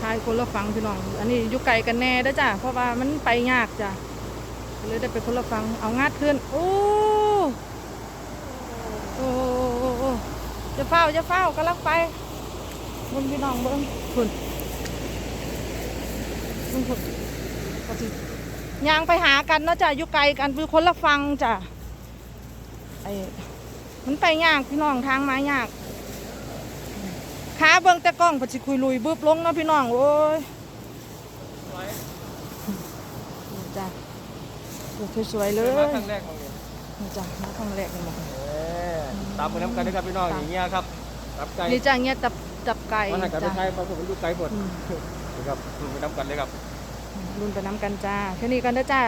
ทายคนละฟังพี่น้อง อันนี้อยู่ไกลกันแน่ด้จ้ะ เพราะว่ามันไปยากจ้ะ เลยได้ไปคนละฟัง เอางาดขึ้นโอ้โอ้โอ้จะเฝ้าจะเฝ้ากำลังไปบนพี่น้องเบิ้งคุณเบิ่งคุณก็สิย่างไปหากันเนาะจ้ะอยู่ไกลกันคือคนละฟังจ้ะไอ้มันไปยากพี่น้องทางมายาก ขาเบิ่งแต่กล้องปจิคุยลุยบึบลงเนาะพี่น้องโอ้ยนี่จ้ะดูสวยๆเลยมาครั้งแรกของนี่นี่จ้ะมาครั้งแรกนี่หมดเอ้ตามไปน้ำกันนะครับพี่น้องอย่างเงี้ยครับตับไก่นี่จ้ะเงี้ยจับจับไก่มันหันกันไปจ้ะใช้มาผมมันดูไก่หมดอืมนะครับไปน้ำกันเลยครับรุ่นไปน้ำกันจ้าแค่นี้กันเด้อจ้า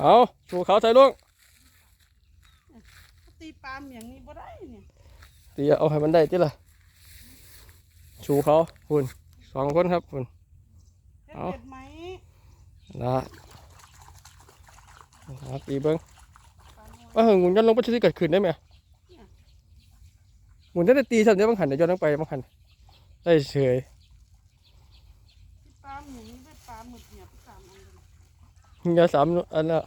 เอาสู่เขาใส่ลูกตีปลาเมียงนี่บ่ได้เนี่ยตีเอาให้มันได้ที่ละ ชูเขาคุณสองคนครับคุณเฮ็ดเอาเห็ดไหมนะนะตีเบิ้งว่าเฮงหมุนย้อนลงไปที่เกิดขึ้นได้ไหมหมุนได้แต่ตีสันเดียวบางหันเดี๋ยวย้อนลงไปบางหันได้เฉยตีปลาเมียงนี่ได้ปลาหมึกเนี่ยสามอันเลยหิงยาสามอันละ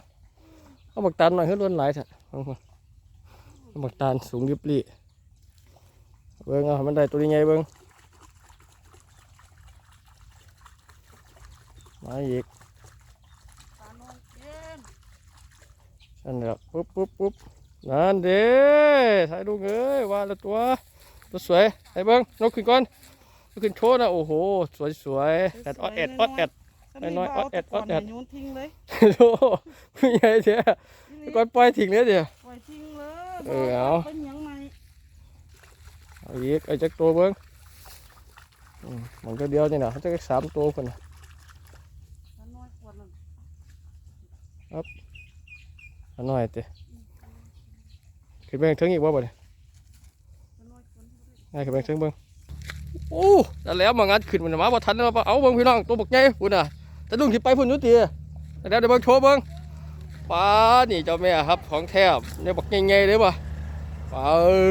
เอาบักตาลหน่อยให้ล้วนหลายเถอะบางคนเอาบักตาลสูงริบลี่เบิ้งเอาให้มันได้ตัวนี้ไงเบิ้ง มาอีกปลาน้อยเย็นนั่นแหละปุ๊บปุ๊บปุ๊บนั่นเด้ถ่ายรูปเอ้ยว่าและตัวตัวสวยไอ้เบิ้งนกขึ้นก่อนนกขึ้นโชว์นะโอ้โหสวยสวยแอดออดแอดออดแอดถ้าน้อยๆบ่เาออดแอดก่นออดแอดให้โยนทิ้งเลยโอ้โหผู้ใหญ่เจ้านี่ก่อนปล่อยทิ้งเลยเดี๋ยวปล่อยทิ้งเลยเออเอาเป็นหยังไงเอาอีกไอ้จักตัวเบิ้งอืมมันก็เดียวนี่นะเขาจะสามตัวคนน่ะปลาน้ อยกว่านั้นอันน้อยเต้ขึ้นไปถึงอีกว่าบ่เนี่ยปลาน้อยกว่านั้นง่ายขึ้นไปถึงเบิ้งโอ้แต่แล้วมางัดขึ้นมันมาบ่ทันแล้วเอาเบิ้งพี่น้องตัวบักใหญ่พุ่นน่ะแต่ลุงที่ไปพุ่นอยุติแต่เดี๋ยวเดี๋ยวเบิ้งโชว์เบิ้งป้านี่เจ้าแม่ครับของแทบเนี่ยบักใหญ่ๆเลยป่ะป้าเอ้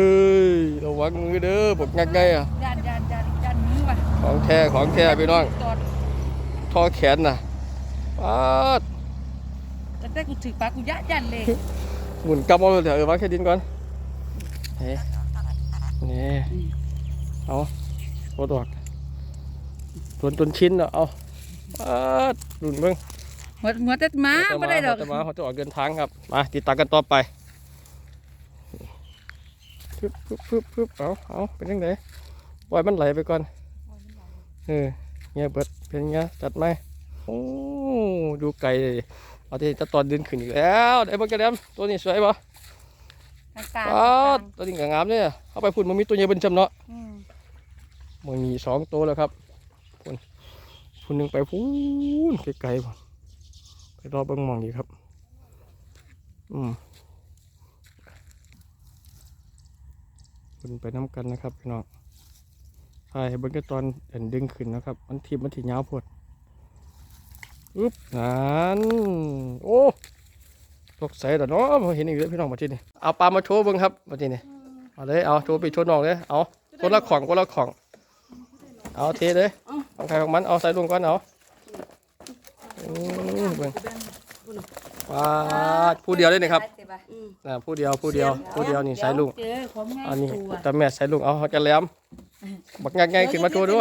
ยระวังมือเด้อบักใหญ่ๆอะยันยันยันยันมือว่ะของแท้ของแท้พี่น้องตอดทอแขนน่ะ ป้าดแต่แต่กูถือปลากูยะยันเลยหมุนกลับเอาเถอะเออวางแค่ดินก่อนเฮ้นี่เอาโคตรดอกส่วนต้นชิ้นเนาะเอาป้าดดุนเบิ้งหัวหัวแต่หมาไม่ได้ดอกเขาจะมาเขาจะออกเดินทางครับมาติดตามกันต่อไปปึ๊บปึ๊บปึ๊บปึ๊บเอาเอาเป็นยังไงปล่อยมันไหลไปก่อนเออเงี้ยเบิดเป็นไงจัดไหม โอ้ดูไก่เลยเอาที่จะตอนเดินขึ้นอีกแล้วได้บ้างแกแดมตัวนี้สวยปะกลางป้าดตัวนี้ก็งามเนี่ยเอาไปพุ่นมันมีตัวใหญ่เป็นจำเนาะอืมมันมีสองตัวแล้วครับพุ่นพุ่นหนึ่งไปพูนไกลๆพุ่นไปรอเบิ่งหมองอีกครับ อืมพุ่นไปน้ำกันนะครับพี่น้องใช่เบิ่งก็ตอนเอ็นดึงขึ้นนะครับ มันทีบมันถียาวโพด อึ๊บนั่นโอ้ตกใส่แต่เนาะเห็นอีกแล้วพี่น้องมาที่นี่เอาปลามาโชว์เบิ่งครับมาที่นี่เอาเลยเอาโชว์ไปโชว์น้องเลยเอาคนละของคนละของ เอาเทเลยของใครของมันเอาใส่ลงก่อนเอาอืมเบิ่งปาผู้เดียวเลยนี่ครับอืมอ่าผู้เดียวผู้เดียวผู้เดียวนี่ใส่ลุงอันนี้ตัวแต่แม่ใส่ลุงเอาจะแหลมบักงักไงขึ้นมาตัวดู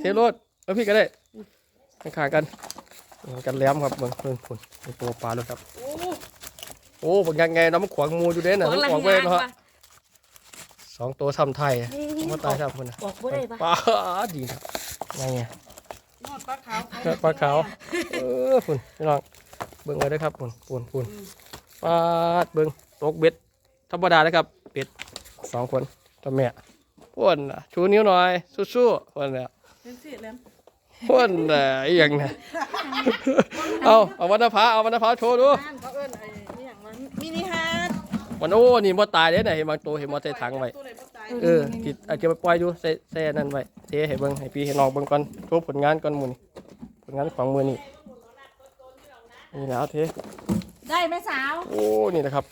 เทโรดเอาพี่ก็ได้ข้างกัน กันแหลมครับเบิ่งเบิ่งคุณเป็นตัวปลาเลยครับ โอ้โอ้บักงักไงน้ำมันขวางมูอยู่เด้น่ะมันขวางเว้ยเนาะสองตัวซ้ำไทยมาตายซ้ำคนน่ะบอกบ่ได้ปะปลาดีครับไงไงนอดปลาขาวปลาขาวเออฝุ่นพี่น้องเบิ่งเลยได้อครับฝุ่นฝุ่นฝุ่นปลาดเบิ่งตกเบ็ดธรรมดาเลยครับเป็ดสองคนเจ้าแม่พ่นน่ะชูนิ้วหน่อยสู้ๆพ่นน่ะเป็นสิแหลม พ่นน่ะอหย่างน่ะเอาเอาวันนภาเอาวันนภาโชว์ดูบ้านเขาเอิ้นไอ้นี่หยังมันมินิฮาร์ดวันโอ้นี่บ่ตายเด้น่ะเห็นบางตัวเห็นบ่ใส่ถังไว้ตัวไหนบ่ตายเออกิดอาจจะไปปล่อยดูใส่ใส่อันนั่นไว้เทให้เบิ่งให้พี่ให้น้องเบิ่งก่อนโชว์ผลงานก่อนหมื้นี้ผลงานของมื้อนี้นี่นะเอาเทได้ไหมสาวโอ้นี่นะครับ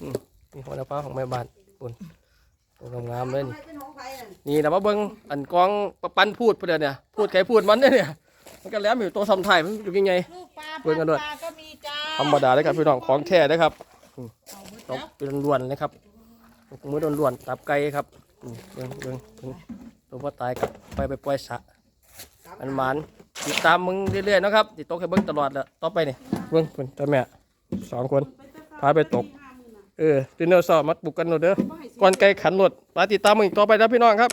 อืมนี่หัวหน้าฟ้าของแม่บ้านปุ่นตัวงามๆเลยนี่เป็ นของไผนั่นนี่นะมาเบิ้งอันกองปะปันพูดเพื่อนเนี่ย พูดใครพูดมันเนี่ยเนี่ยมันก็แหล้วอยู่ตัวซ้ำไทยมันอยู่ยังไง ลูกปลาเบิ่งกันด้วย ปลาก็มีจ้าธรรมดาเลยครับพี่น้องของแท้นะครับเอาหมดตแล้กวเป็นล้วนๆนะครับมือล้วนๆตับไก่ครับอืมเบิ้งเบิ้งเบิ่งตัวพ่อตายกับไปไปปล่อยสระมันหมานติดตามมึงเรื่อยๆนะครับติดตกให้เบิ้งตลอดแหละต่อไปนี่เบิ้งคนตาแม่สองคนพาไปตก เออตื่นเช้าๆมาปลุกกันหนดเด้อก่อนไกลขันหนดมาติดตามมึงอีกต่อไปนะพี่น้องครับ